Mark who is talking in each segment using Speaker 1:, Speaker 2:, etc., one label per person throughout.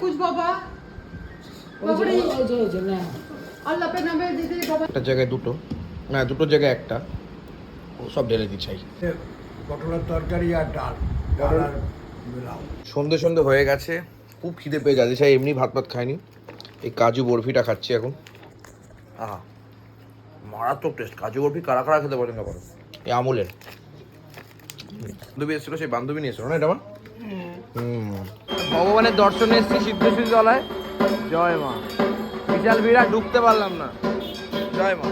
Speaker 1: कुछ बाबा বাবারে আল্লাহ পে নামে দিদি বাবা
Speaker 2: একটা জায়গায় দুটো না দুটো জায়গায় একটা ও সব ঢেলে দিচ্ছি
Speaker 3: পটলের তরকারি আর ডাল ডাল আর লাউ
Speaker 2: সন্ধে সন্ধে হয়ে গেছে খুব খিদে পেয়ে যাচ্ছে সেই এমনি ভাত ভাত খাইনি এই কাজু বরফিটা খাচ্ছি এখন আহা মারাত্মক টেস্ট কাজু বরফি কারা কারা খেতে পছন্দ করো এই আমুলের বান্ধবী এসেছিল সেই বান্ধবী নিয়ে এসেছিল না এটা আমার হুম
Speaker 4: ভগবানের দর্শনে এসেছি সিদ্ধেশ্বরী তলায়। জয় মা। বিশাল ভিড়া ঢুকতে পারলাম না। জয় মা।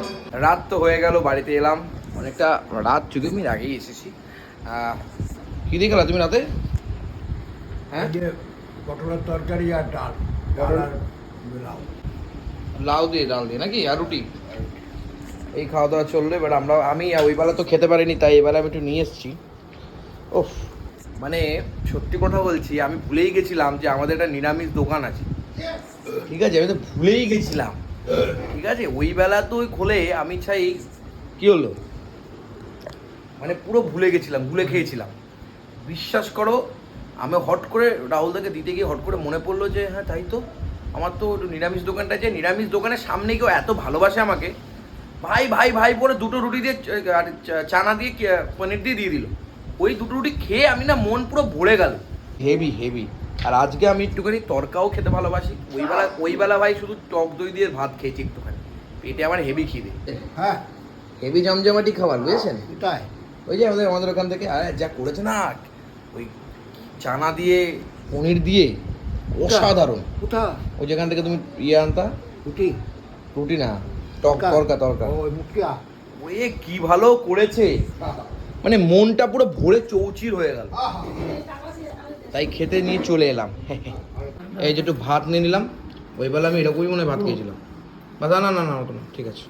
Speaker 2: রাত তো হয়ে গেল বাড়িতে এলাম। অনেকটা রাত যদিও আমি আগেই এসেছি। কি দিয়ে গেলা তুমি রাতে? হ্যাঁ?
Speaker 3: যে পটলের তরকারি আর ডাল লাউ।
Speaker 2: লাউ দিয়ে ডাল দিয়ে নাকি? আর রুটি? এই খাওয়া দাওয়া চলল এবার আমরা আমি ওই বেলা তো খেতে পারিনি তাই এবার আমি একটু নিয়ে এসেছি। ওফ মানে সত্যি কথা বলছি, আমি ভুলেই গেছিলাম যে আমাদের একটা নিরামিষ দোকান আছে। ঠিক আছে, আমি তো ভুলেই গেছিলাম। ঠিক আছে, ওই বেলা তো ওই খোলে আমি চাই কি হলো? মানে পুরো ভুলে গেছিলাম, ভুলে খেয়েছিলাম। বিশ্বাস করো, আমি হট করে রাহুলদাকে দিতে গিয়ে হট করে মনে পড়ল যে হ্যাঁ তাই তো। আমার তো নিরামিষ দোকানটা যে নিরামিষ দোকানের সামনে কেউ এত ভালোবাসে আমাকে। ভাই ভাই ভাই বলে দুটো রুটি দিয়ে চানা দিয়ে পনির দিয়ে দিয়ে দিল। ওই দুটো রুটি খেয়ে আমি না মন পুরো ভরে গেল। হেভি হেভি আর আজকে আমি একটুখানি তরকাও খেতে ভালোবাসি। ওই বেলা ওই বেলা ভাই শুধু টক দই দিয়ে ভাত খেয়েছি একটুখানি। পেটে আমার হেভি খিদে।
Speaker 3: হ্যাঁ।
Speaker 2: হেভি জমজমাটি খাবার বুঝেছেন?
Speaker 3: তাই
Speaker 2: ওই যে আমাদের আমাদের ওখান থেকে আরে যা করেছে না ওই চানা দিয়ে পনির দিয়ে অসাধারণ।
Speaker 3: কোথা
Speaker 2: ওই যেখান থেকে তুমি ইয়ে আনতা?
Speaker 3: রুটি?
Speaker 2: রুটি না টক তরকা তরকা।
Speaker 3: ওই মুখিয়া
Speaker 2: ওই কি ভালো করেছে। মানে মনটা পুরো ভরে চৌচির হয়ে গেল। তাই খেতে নিয়ে চলে এলাম। এই যে একটু ভাত নিয়ে নিলাম। ওই বেলা আমি এরকমই মনে হয় ভাত খেয়েছিলাম। বাস না না না ওটা না ঠিক আছে।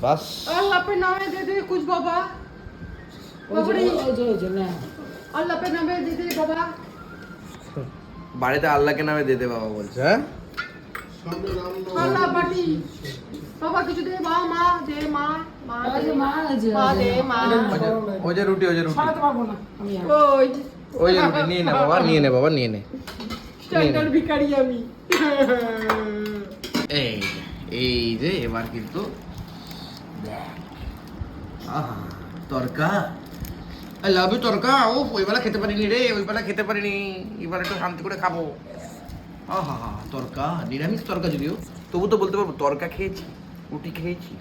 Speaker 2: বাস।
Speaker 1: আল্লাহ পে নামে দিদি कुछ বাবা। আল্লাহ পে নামে দিদি বাবা।
Speaker 2: বাড়িতে আল্লাহকে নামে দে দে বাবা বলছে। হ্যাঁ?
Speaker 1: আল্লাহ বাটি বাবা কিছু দে দে দে মা দে মা।
Speaker 2: ওই যে- রুটি ওই যে রুটি
Speaker 1: ওই
Speaker 2: যে রুটি। নিয়ে নে বাবা নিয়ে নে বাবা নিয়ে নে।
Speaker 1: ভিখারি আমি।
Speaker 2: এই এই যে এবার কিন্তু দেখ। আহা, তরকা। আই লাভ ইউ তরকা। ও ওই বেলা খেতে পারিনি রে ওই বেলা খেতে পারিনি। এবার একটু শান্তি করে খাব। আহা তরকা নিরামিষ তরকা যদিও। তবু তো বলতে পারব তরকা খেয়েছি রুটি খেয়েছি।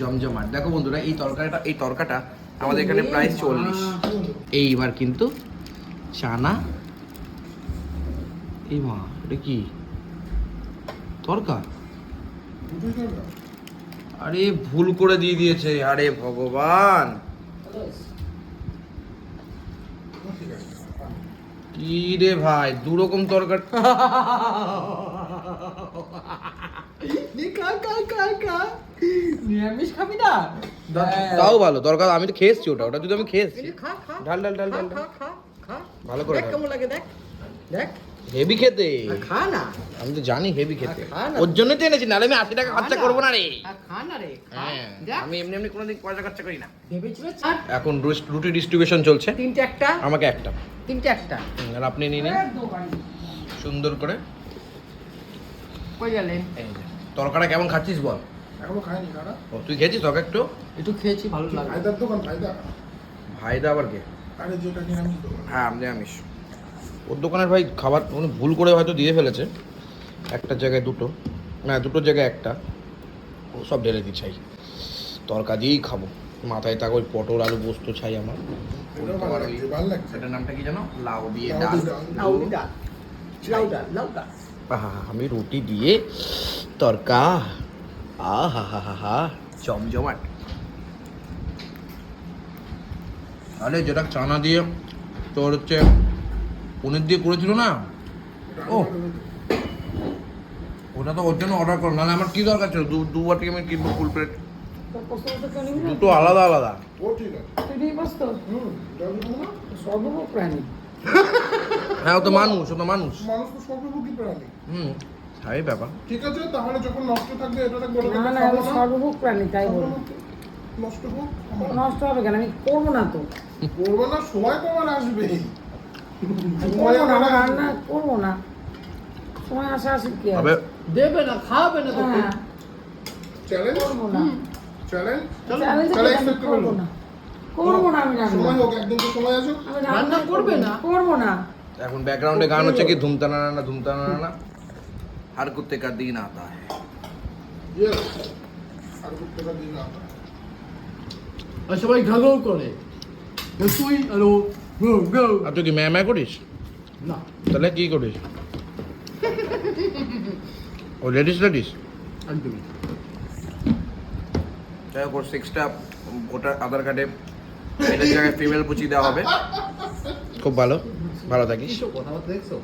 Speaker 2: জমজমাট। দেখো বন্ধুরা, এই তরকাটা এই তরকাটা আমাদের এখানে প্রাইস চল্লিশ। এইবার কিন্তু চানা এই মা, এটা কি? তরকা আরে ভুল করে দিয়ে দিয়েছে, আরে ভগবান। কি রে ভাই দু রকম তরকার
Speaker 1: নিরামিষ খাবি না?
Speaker 2: তাও ভালো তরকা আমি তো খেয়েছি ওটা ওটা যদি আমি খেয়েছি। ঢাল ঢাল ঢাল ঢাল ভালো করে
Speaker 1: দেখ কেমন লাগে দেখ দেখ।
Speaker 2: হেভি খেতে।
Speaker 1: খা না।
Speaker 2: আমি তো জানি হেভি খেতে। ওর জন্যই তো এনেছি নাহলে আমি আশি টাকা খরচা করব না রে।
Speaker 1: খা, না রে
Speaker 2: হ্যাঁ আমি এমনি এমনি কোনোদিন পয়সা খরচা করি না। এখন রুটি ডিস্ট্রিবিউশন চলছে।
Speaker 1: তিনটে একটা?
Speaker 2: আমাকে একটা।
Speaker 1: তিনটে একটা?
Speaker 2: আর আপনি নিয়ে নিন। সুন্দর করে।
Speaker 1: কই গেলেন?
Speaker 2: তরকাটা কেমন খাচ্ছিস বল।
Speaker 5: এখনও খাইনি কারা
Speaker 2: ও তুই খেয়েছিস তরকা একটু?
Speaker 1: একটু খেয়েছি ভালো লাগে
Speaker 5: ফায়দার দোকান ফায়দা
Speaker 2: ভাইদা আবার কে?
Speaker 5: আরে যেটা নিরামিষ দোকান।
Speaker 2: হ্যাঁ আমি আমিষ ওর দোকানের ভাই খাবার উনি ভুল করে হয়তো দিয়ে ফেলেছে। একটা জায়গায় দুটো। না দুটো জায়গায় একটা। ও সব ঢেলে দিই চাই তরকা দিয়েই খাব। মাথায় থাকা ওই পটল আলু পোস্ত চাই আমার। সেটার নামটা কি জানো লাউ দিয়ে ডাল।
Speaker 5: দিয়ে ডাল।
Speaker 1: লাউডি ডাল
Speaker 2: আমি রুটি দিয়ে তরকা আ হা হা হা হা জমজমাট আরে যেটা চানা দিয়ে তোর হচ্ছে পনির দিয়ে করেছিল না? ও ওটা তো ওর জন্য অর্ডার করো নাহলে আমার কি দরকার ছিল? দু দু বাটি আমি কিনবো ফুল প্লেট দুটো আলাদা আলাদা। হ্যাঁ ও তো মানুষ ও তো মানুষ।
Speaker 5: মানুষ তো সর্বভোগী প্রাণী।
Speaker 2: হুম। স্বাভাবিক ব্যাপার।
Speaker 5: ঠিক আছে তাহলে যখন নষ্ট থাকবে এটা থাকবে
Speaker 1: না না আমি
Speaker 5: না।
Speaker 1: সর্বভোগ প্রাণী তাই বলি
Speaker 5: নষ্ট হোক
Speaker 1: নষ্ট হবে কেন? আমি করব না তো।
Speaker 5: করব না সময় কমান আসবে।
Speaker 1: করব না রান্না করব
Speaker 6: সময় আসা আসি কি
Speaker 7: তবে
Speaker 2: দেবে না খাবে না
Speaker 6: হ্যাঁ।
Speaker 5: চ্যালেঞ্জ
Speaker 6: করব না।
Speaker 5: চ্যালেঞ্জ
Speaker 6: চ্যালেঞ্জ করব না। করব না। আমি রান্না।
Speaker 5: সময় হোক একদিন তো সময় আছে
Speaker 2: রান্না করবে না?
Speaker 6: করব না।
Speaker 7: এখন ব্যাকগ্রাউন্ডে গান হচ্ছে কি ধুমতানা না ধুমতানা না? हर कुत्ते का दिन आता है
Speaker 5: ইয়েস আর প্রত্যেকটা দিন আতা
Speaker 2: আর সবাই ঘাগো করে তুই আরো গো গো
Speaker 7: আর তুই কি ম্যা ম্যা করিস
Speaker 2: না
Speaker 7: তাহলে কি করিস ও লেডিস লেডিস
Speaker 2: একদমই
Speaker 7: যাই হোক ওর সিক্সটা ভোটার আধার কার্ডে এটার জায়গায় ফিমেল পুচি দেওয়া হবে খুব ভালো ভালো থাকিস
Speaker 2: কিসব কথাবার্তা দেখছো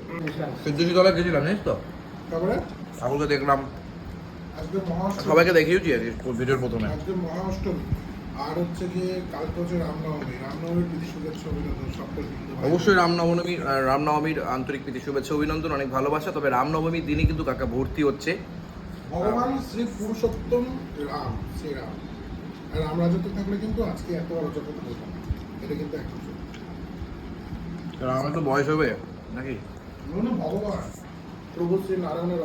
Speaker 7: সিদ্ধুষি তলা গেছিলাম জানিস তো
Speaker 5: তারপরে?
Speaker 7: ঠাকুরকে দেখলাম।
Speaker 5: আজকে মহাষ্টমী।
Speaker 7: সবাইকে দেখিয়েছি আর কি ভিডিওর প্রথমে।
Speaker 5: আজকে মহাষ্টমী। আর হচ্ছে গিয়ে কালকে হচ্ছে রামনবমী। রামনবমীর প্রীতি শুভেচ্ছা অভিনন্দন সকল হিন্দু ভাই
Speaker 7: অবশ্যই রামনবমী রামনবমীর আন্তরিক প্রীতি শুভেচ্ছা অভিনন্দন অনেক ভালোবাসা। তবে রামনবমীর দিনই কিন্তু কাকা ভর্তি হচ্ছে।
Speaker 5: ভগবান শ্রী পুরুষোত্তম রাম শ্রী রাম। আর রাম রাজত্ব থাকলে কিন্তু আজকে এত অরাজকতা হতো এটা কিন্তু একদম।
Speaker 7: কারণ তো বয়স হবে নাকি?
Speaker 5: ভগবান। প্রভু শ্রী নারায়ণের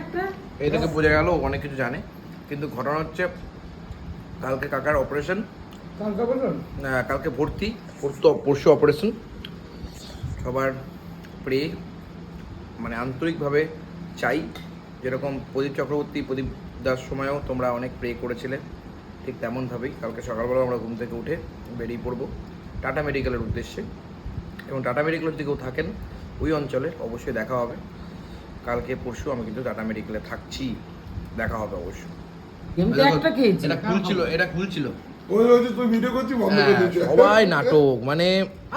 Speaker 6: একটা?
Speaker 7: এই থেকে বোঝা গেল অনেক কিছু জানে। কিন্তু ঘটনা হচ্ছে কালকে কাকার অপারেশন
Speaker 5: কালকা
Speaker 7: কালকে ভর্তি পরশু পরশু অপারেশন সবার প্রে মানে আন্তরিকভাবে চাই যেরকম প্রদীপ চক্রবর্তী প্রদীপ দাস সময়ও তোমরা অনেক প্রে করেছিলে। ঠিক তেমনভাবেই কালকে সকালবেলা আমরা ঘুম থেকে উঠে বেরিয়ে পড়ব। টাটা মেডিকেলের উদ্দেশ্যে। এবং টাটা মেডিকেলের দিকেও থাকেন। ওই অঞ্চলে অবশ্যই দেখা হবে। কালকে পরশু আমি কিন্তু টাটা মেডিকেলে থাকছি। দেখা হবে অবশ্যই
Speaker 6: কিন্তু একটা খেয়েছি
Speaker 7: এটা খুলছিল এটা খুলছিল।
Speaker 5: ওই ওই তুই ভিডিও করছিস বন্ধ করে
Speaker 7: হ্যাঁ,
Speaker 5: দিয়েছিস
Speaker 7: সবাই নাটক মানে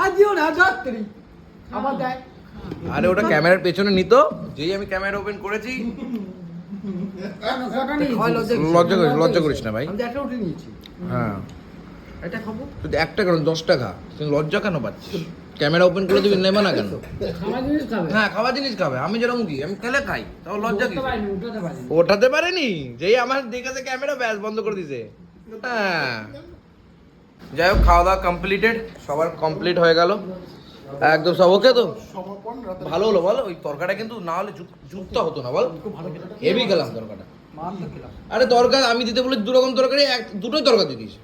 Speaker 2: আজিও না যাত্রী আবার দেখ।
Speaker 7: আরে ওটা ক্যামেরার পেছনে নিত। যেই আমি ক্যামেরা ওপেন করেছি।
Speaker 2: লজ্জা
Speaker 7: করিস লজ্জা করিস না ভাই।
Speaker 2: একটা উঠে নিয়েছি।
Speaker 7: হ্যাঁ।
Speaker 2: এটা
Speaker 7: একটা কেন? দশ টাকা। লজ্জা কেন পাচ্ছিস? ক্যামেরা ওপেন করে দিবি নেবে না কেন? হ্যাঁ খাওয়া জিনিস খাবে। আমি যেরকম কি আমি খেলে খাই তাও লজ্জা কি? ওঠাতে পারেনি? যেই আমার দেখেছে ক্যামেরা ব্যাস বন্ধ করে দিছে। হ্যাঁ। যাই হোক খাওয়া দাওয়া কমপ্লিটেড সবার কমপ্লিট হয়ে গেল। একদম সব ওকে তো? ভালো হলো বল? ওই তরকাটা কিন্তু না হলে যুক্ত হতো না বল? হেভি গেলাম তরকাটা। আরে তরকার আমি দিতে বলে দু রকম তরকারি এক দুটোই তরকারি দিয়েছি